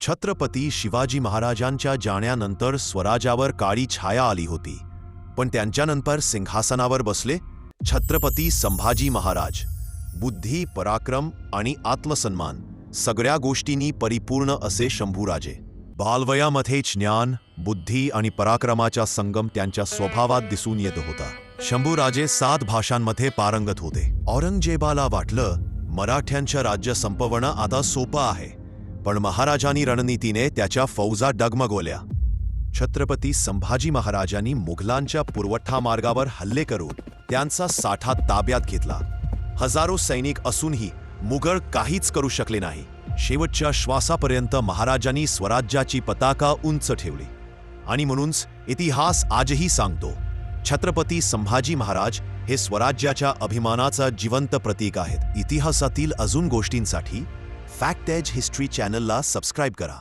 छत्रपती शिवाजी महाराजांच्या जाण्यानंतर स्वराजावर काळी छाया आली होती. पण त्यांच्यानंतर सिंहासनावर बसले छत्रपती संभाजी महाराज. बुद्धी पराक्रम आणि आत्मसन्मान सगळ्या गोष्टींनी परिपूर्ण असे शंभूराजे. बालवयामध्येच ज्ञान बुद्धी आणि पराक्रमाचा संगम त्यांच्या स्वभावात दिसून येत होता. शंभूराजे सात भाषांमध्ये पारंगत होते. औरंगजेबाला वाटलं मराठ्यांचं राज्य संपवणं आता सोपं आहे. पण महाराजांनी रणनीतीने त्याच्या फौजा डगमगवल्या. छत्रपती संभाजी महाराजांनी मुघलांच्या पुरवठा मार्गावर हल्ले करून त्यांचा साठा ताब्यात घेतला. हजारो सैनिक असूनही मुघल काहीच करू शकले नाही. शेवटच्या श्वासापर्यंत महाराजांनी स्वराज्याची पताका उंच ठेवली. आणि म्हणूनच इतिहास आजही सांगतो छत्रपती संभाजी महाराज हे स्वराज्याच्या अभिमानाचा जिवंत प्रतीक आहेत. इतिहासातील अजून गोष्टींसाठी फॅक्ट एज हिस्ट्री चॅनलला सबस्क्राईब करा.